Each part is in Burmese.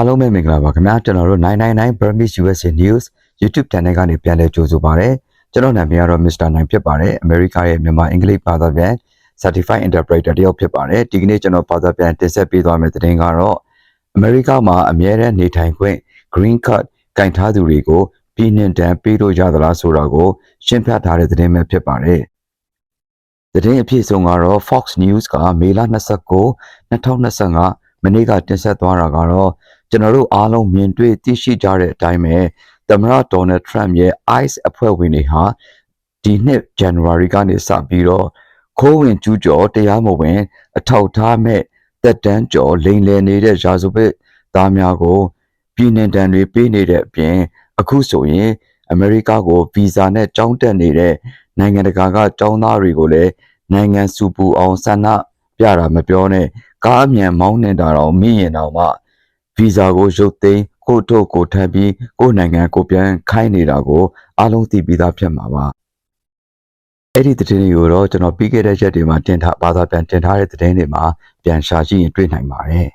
အားလုံးပဲမင်္ဂလာပါခင်ဗျာကျွန်တော်တို့999 Burmese USA News YouTube channel ကနေပြန်လည်ကြိုဆိုပါရစေကျွန်တော်နာမည်ကတော့ Mr. နိုင်ဖြစ်ပါတယ်အမေရိကရဲ့မြန်မာအင်္ဂလိပ်ဘာသာပြန် Certified Interpreter တယောက်ဖြစ်ပါတယ်ဒီကနေ့ကျွန်တော်ဘာသာပြန်တင်ဆက်ပေးသွားမယ့်သတင်းကတော့အမေရိကမှာအမြဲတမ်းနေထိုင်ခွင့် Green Card ကင်ထားသူတွေကိုပြည်နှင်တန်းပေးလို့ရသလားဆိုတာကိုရှင်းပြထားတဲ့သတင်းပဲဖြစ်ပါတယ်သတင်းအပြည့်အစုံကတော့ Fox News ကမေလ29 2025မနေ့ကတင်ဆက်သွားတာကတော့ ကျွန်တော်တို့အားလုံးမြင်တွေ့သိရှိကြတဲ့အတိုင်းပဲသမ္မတဒေါ်နယ်ထရမ့်ရဲ့ ICE အဖွဲ့ဝင်တွေဟာဒီနှစ် January ကနေစပြီးတော့ခိုးဝင်ကျူးကျော်တရားမဝင် အထောက်အထားမဲ့တက်တန်းကျော်လိမ်လည်နေတဲ့ရာဇဝတ်သားများကိုပြည်နှင်တန်တွေပေးနေတဲ့အပြင် အခုဆိုရင်အမေရိကကိုဗီဇာနဲ့ကြောင်းတက်နေတဲ့နိုင်ငံတကာကចောင်းသားတွေကိုလည်းနိုင်ငံစုပူအောင်ဆန္ဒပြတာမပြောနဲ့ကားအမြန်မောင်းနေတာတော့မိရင်တော့မှ ဗီဇာကိုရုပ်သိမ်းကိုယ့်တို့ကိုထပ်ပြီးကိုယ့်နိုင်ငံကိုပြန်ခိုင်းနေတာကိုအားလုံးသိပြီးသားဖြစ်မှာပါအဲ့ဒီသတင်းတွေကိုတော့ကျွန်တော်ပြီးခဲ့တဲ့ရက်တွေမှာတင်ထားဘာသာပြန်တင်ထားတဲ့သတင်းတွေမှာပြန်ရှာကြည့်ရင်တွေ့နိုင်ပါတယ်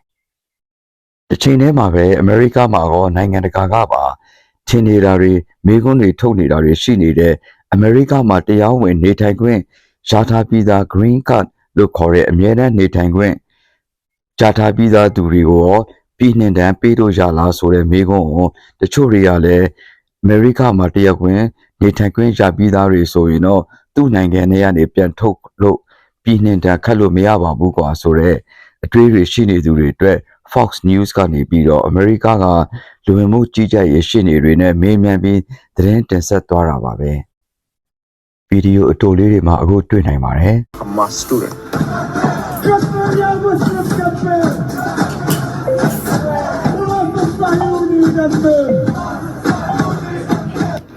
တစ်ချိန်တည်းမှာပဲအမေရိကမှာရောနိုင်ငံတကာကပါထင်နေတာတွေမိကွန်းတွေထုတ်နေတာတွေရှိနေတဲ့အမေရိကမှာတရားဝင်နေထိုင်ခွင့်ရထားပြီးသား green card လို့ခေါ်တဲ့အမြဲတမ်းနေထိုင်ခွင့်ကြာထားပြီးသားသူတွေကိုရော ပြည်နှင်တန်းပေးလို့ရလားဆိုတဲ့မိကွန်းကိုတချို့တွေကလည်းအမေရိကမှာတရားဝင်နေထိုင်ခွင့်ရပြီးသားတွေဆိုရင်တော့သူ့နိုင်ငံထဲကနေပြန်ထုတ်လို့ပြည်နှင်တန်းခတ်လို့မရပါဘူးကွာဆိုတော့အတွေးတွေရှိနေသူတွေအတွက် Fox News ကနေပြီးတော့အမေရိကကလူဝင်မှုကြီးကြပ်ရေးရှင်းနေတွေနဲ့မေးမြန်းပြီးသတင်းတင်ဆက်သွားတာပါပဲဗီဒီယိုအတိုလေးတွေမှာအခုတွေ့နိုင်ပါတယ် Hamas student.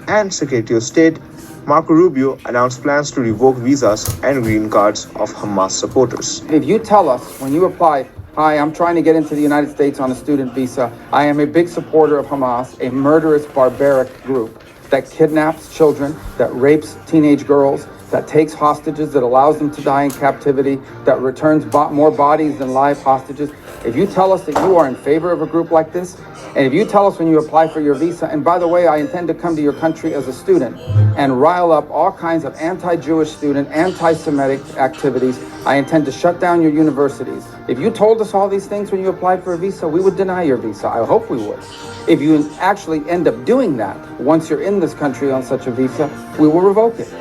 And Secretary of State Marco Rubio announced plans to revoke visas and green cards of Hamas supporters. If you tell us when you apply, Hi, I'm trying to get into the United States on a student visa. I am a big supporter of Hamas, a murderous, barbaric group that kidnaps children, that rapes teenage girls, that takes hostages, that allows them to die in captivity, that returns bo- more bodies than live hostages. If you tell us that you are in favor of a group like this, and if you tell us when you apply for your visa, and by the way, I intend to come to your country as a student and rile up all kinds of anti Jewish student, anti Semitic activities, I intend to shut down your universities. If you told us all these things when you applied for a visa, we would deny your visa. I hope we would. If you actually end up doing that once you're in this country on such a visa, we will revoke it.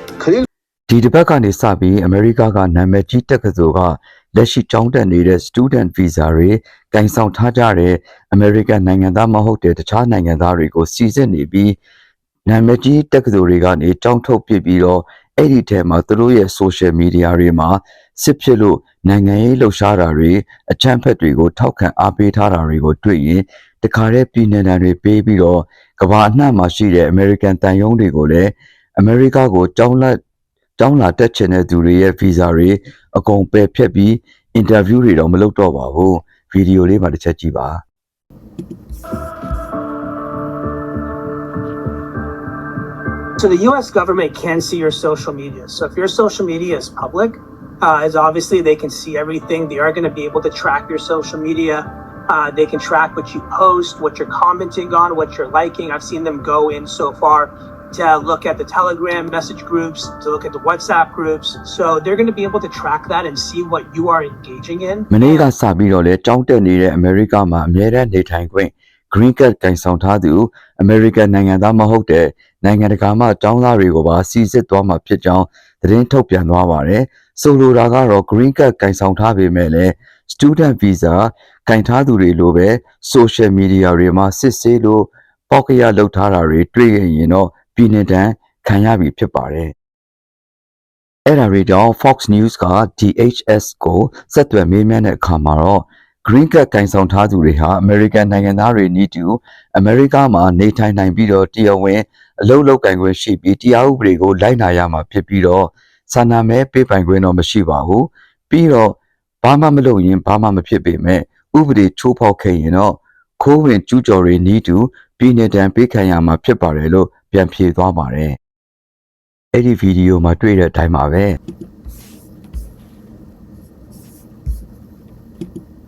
Khalil ဒီတစ်ပတ်ကနေစပြီးအမေရိကကနာမည်ကြီးတက္ကသိုလ်ကလက်ရှိကျောင်းတက်နေတဲ့ student visa တွေကင်ဆောင်ထားကြတဲ့အမေရိကန်နိုင်ငံသားမဟုတ်တဲ့တခြားနိုင်ငံသားတွေကိုစီစစ်နေပြီးနာမည်ကြီးတက္ကသိုလ်တွေကနေကျောင်းထုတ်ပစ်ပြီးတော့အဲ့ဒီထဲမှာသူတို့ရဲ့ social media တွေမှာစစ်ဖြစ်လို့နိုင်ငံရေးလှုပ်ရှားတာတွေအချမ်းဖက်တွေကိုထောက်ခံအားပေးထားတာတွေကိုတွေ့ရင်တခါတည်းပြည်내တံတွေပေးပြီးတော့ကမ္ဘာအနှံ့မှာရှိတဲ့ American တန်ယုံတွေကိုလည်းအမေရိကကိုကျောင်းလက် ကျောင်းလာတက်ချင်တဲ့သူတွေရဲ့ဗီဇာတွေအကုန်ပယ်ဖြတ်ပြီးအင်တာဗျူးတွေတော့မလုပ်တော့ပါဘူးဗီဒီယိုလေးမှာတစ်ချက်ကြည့်ပါ So the U.S. government can see your social media. So if your social media is public, uh, as obviously they can see everything. They are going to be able to track your social media. Uh, they can track what you post, what you're commenting on, what you're liking. I've seen them go in so far to look at the Telegram message groups, to look at the WhatsApp groups. So they're going to be able to track that and see what you are engaging in. မနေ့ကစပြီးတော့လေကျောင်းတက်နေတဲ့အမေရိကမှာအများတန်းနေထိုင်ခွင့် green card ကင်ဆောင်ထားသူအမေရိကန်နိုင်ငံသားမဟုတ်တဲ့နိုင်ငံတကာမှကျောင်းသားတွေကိုပါစီစစ်သွားမှာဖြစ်ကြောင်းသတင်းထုတ်ပြန်သွားပါတယ်ဆိုလိုတာကတော့ green card ကင်ဆောင်ထားပေမဲ့လည်း student visa ကင်ထားသူတွေလိုပဲ social media တွေမှာစစ်ဆေးလို့ပေါက်ကရလောက်ထားတာတွေတွေ့ရင်တော့ ပြည်နေတန်းခံရပြီဖြစ်ပါတယ်အဲ့ဒါတွေကြောင့် Fox News က DHS ကိုဆက်သွယ်မေးမြန်းတဲ့အခါမှာတော့ Green Card ကင်ဆောင်ထားသူတွေဟာ American နိုင်ငံသားတွေနည်းတူ America မှာနေထိုင်နိုင်ပြီးတော့တရားဝင်အလုပ်လုပ်ကင်ခွင့်ရှိပြီးတရားဥပဒေကိုလိုက်နာရမှာဖြစ်ပြီးတော့စာနာမဲပေးပိုင်ခွင့်တော့မရှိပါဘူးပြီးတော့ဘာမှမလုပ်ရင်ဘာမှမဖြစ်ပေမဲ့ဥပဒေချိုးဖောက်ခဲ့ရင်တော့ခိုးဝင်ကျူးကျော်တွေနည်းတူပြည်내တံပေးခံရမှာဖြစ်ပါတယ်လို့ ပြန်ဖြေသွားပါတယ်အဲ့ဒီဗီဒီယိုမှာတွေ့တဲ့အတိုင်းပါပဲ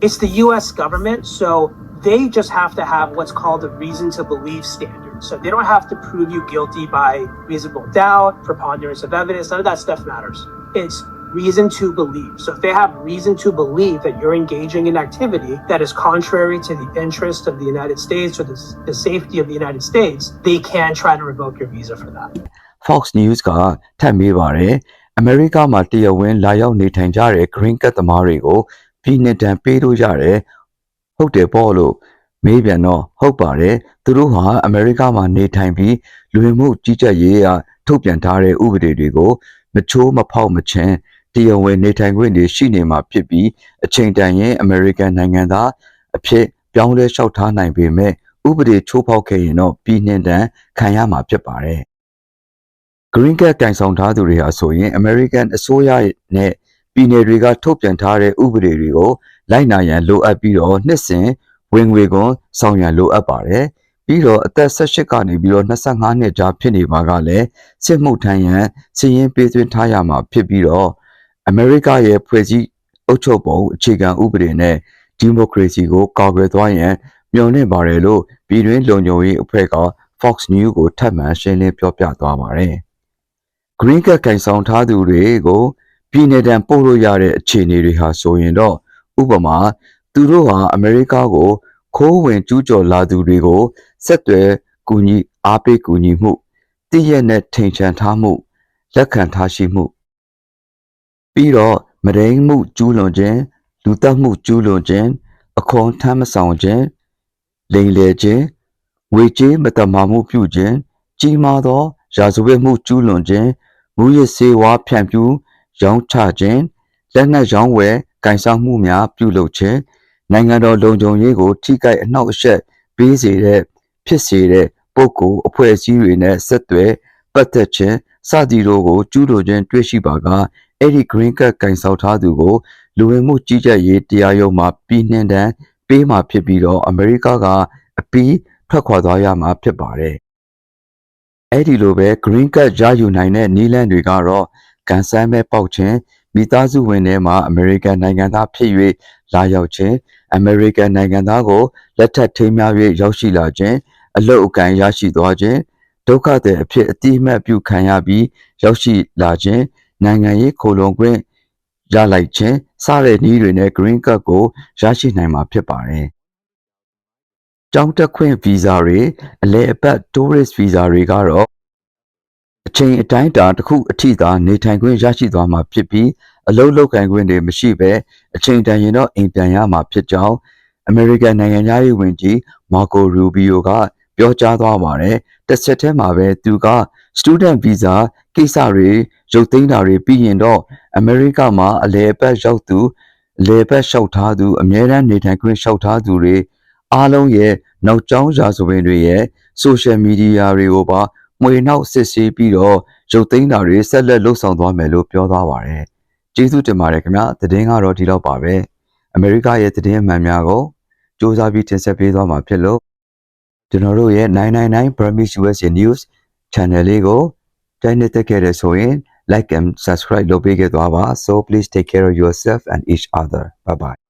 It's the U.S. government, so they just have to have what's called a reason to believe standard. So they don't have to prove you guilty by reasonable doubt, preponderance of evidence, none of that stuff matters. It's reason to believe. So if they have reason to believe that you're engaging in activity that is contrary to the interest of the United States or the, the safety of the United States, they can try to revoke your visa for that. Fox News ကထပ်မေးပါတယ်အမေရိကမှာတရားဝင်လာရောက်နေထိုင်ကြတဲ့ Green Card သမားတွေကိုပြည်နှစ်တန်ပေးလို့ရတယ်ဟုတ်တယ်ပေါ့လို့မေးပြန်တော့ဟုတ်ပါတယ်သူတို့ဟာအမေရိကမှာနေထိုင်ပြီးလူဝင်မှုကြီးကြပ်ရေးအထုတ်ပြန်ထားတဲ့ဥပဒေတွေကိုမချိုးမဖောက်မချင် တရားဝင်နေထိုင်ခွင့်တွေရှိနေမှာဖြစ်ပြီးအချိန်တန်ရင်အမေရိကန်နိုင်ငံသားအဖြစ်ပြောင်းလဲလျှောက်ထားနိုင်ပေမဲ့ဥပဒေချိုးဖောက်ခဲ့ရင်တော့ပြည်နှင်တန်ခံရမှာဖြစ်ပါတယ် Green Card ကင်ဆောင်ထားသူတွေဟာဆိုရင် American အစိုးရနဲ့ပြည်နယ်တွေကထုတ်ပြန်ထားတဲ့ဥပဒေတွေကိုလိုက်နာရန်လိုအပ်ပြီးတော့နှစ်စဉ်ဝင်ငွေခွန်ဆောင်ရန်လိုအပ်ပါတယ်။ပြီးတော့အသက်18ကနေပြီးတော့25နှစ်ကြားဖြစ်နေပါကလည်းစစ်မှုထမ်းရန်စီရင်ပေးသွင်းထားရမှာဖြစ်ပြီးတော့ America ရဲ့ဖွဲ့စည်းအုပ်ချုပ်ပုံအခြေခံဥပဒေနဲ့ဒီမိုကရေစီကိုကာကွယ်သွားရန်မျှော်လင့်ပါတယ်လို့ပြည်တွင်းလုံခြုံရေးအဖွဲ့က Fox News ကိုထပ်မံရှင်းလင်းပြောပြသွားပါတယ်။ Green Card ကင်ဆောင်ထားသူတွေကိုပြည်내တန်ပို့လို့ရတဲ့အခြေအနေတွေဟာဆိုရင်တော့ဥပမာသူတို့ဟာအမေရိကကိုခိုးဝင်ကျူးကျော်လာသူတွေကိုဆက်သွယ်ကူညီအားပေးကူညီမှုတည့်ရက်နဲ့ထိန်ချန်ထားမှုလက်ခံထားရှိမှု ပြီးတော့မရင်းမှုကျူးလွန်ခြင်းလူတက်မှုကျူးလွန်ခြင်းအခွန်ထမ်းမဆောင်ခြင်းလိမ်လည်ခြင်းငွေကြေးမတမာမှုပြုခြင်းကြီးမားသောရာဇဝတ်မှုကျူးလွန်ခြင်းမူရစ်စေဝါဖြန့်ဖြူးရောင်းချခြင်းလက်နက်ရောင်းဝယ်ကင်ဆောင်မှုများပြုလုပ်ခြင်းနိုင်ငံတော်လုံခြုံရေးကိုထိခိုက်အနှောက်အယှက်ပေးစေတဲ့ဖြစ်စေတဲ့ပုဂ္ဂိုလ်အဖွဲ့အစည်းတွေနဲ့ဆက်သွယ်ပတ်သက်ခြင်းစသည်တို့ကိုကျူးလွန်ခြင်းတွေ့ရှိပါက အဲ့ဒီ green card ကင်ဆောင်ထားသူကိုလူဝင်မှုကြီးကြပ်ရေးတရားရုံးမှာပြည်နှင်တန်းပေးမှာဖြစ်ပြီးတော့အမေရိကကအပီးထွက်ခွာသွားရမှာဖြစ်ပါတယ်အဲ့ဒီလိုပဲ green card ရယူနိုင်တဲ့နီးလန်းတွေကတော့ကန်ဆန်းမဲ့ပေါက်ခြင်းမိသားစုဝင်ထဲမှာအမေရိကန်နိုင်ငံသားဖြစ်၍လာရောက်ခြင်းအမေရိကန်နိုင်ငံသားကိုလက်ထပ်ထိမ်းမြှောက်၍ရောက်ရှိလာခြင်းအလုတ်အကံရရှိသွားခြင်းဒုက္ခသည်အဖြစ်အတိအမှတ်ပြုခံရပြီးရောက်ရှိလာခြင်း နိုင်ငံရေးခိုလုံခွင့်ရလိုက်ခြင်းစတဲ့နည်းတွေနဲ့ green card ကိုရရှိနိုင်မှာဖြစ်ပါတယ်။ကျောင်းတက်ခွင့်ဗီဇာတွေအလဲအပတ် tourist visa တွေကတော့အချိန်အတိုင်းအတာတစ်ခုအထိသာနေထိုင်ခွင့်ရရှိသွားမှာဖြစ်ပြီးအလုပ်လုပ်ကိုင်ခွင့်တွေမရှိဘဲအချိန်တန်ရင်တော့အိမ်ပြန်ရမှာဖြစ်ကြောင်းအမေရိကန်နိုင်ငံသားရေးဝန်ကြီးမာကိုရူဘီယိုကပြောကြားသွားပါတယ်။တစ်ဆက်တည်းမှာပဲသူက student visa ကိစ္စတွေရုပ်သိမ်းတာတွေပြီးရင်တော့အမေရိကမှာအလဲအပတ်ရောက်သူအလဲအပတ်လျှောက်ထားသူအမြဲတမ်းနေထိုင်ခွင့်လျှောက်ထားသူတွေအားလုံးရဲ့နောက်ကျောင်းရာဇဝင်တွေရဲ့ social media တွေကိုပါမှွေနှောက်စစ်ဆေးပြီးတော့ရုပ်သိမ်းတာတွေဆက်လက်လှုပ်ဆောင်သွားမယ်လို့ပြောသွားပါတယ်။ကျေးဇူးတင်ပါတယ်ခင်ဗျာ။သတင်းကတော့ဒီလောက်ပါပဲ။အမေရိကရဲ့သတင်းအမှန်များကိုစူးစမ်းပြီးတင်ဆက်ပေးသွားမှာဖြစ်လို့ကျွန်တော်တို့ရဲ့999 Burmese USA News channel လေးကိုတိုင်းနေတက်ခဲ့တဲ့ဆိုရင် like and subscribe လုပ်ပေးခဲ့သွားပါ so please take care of yourself and each other bye bye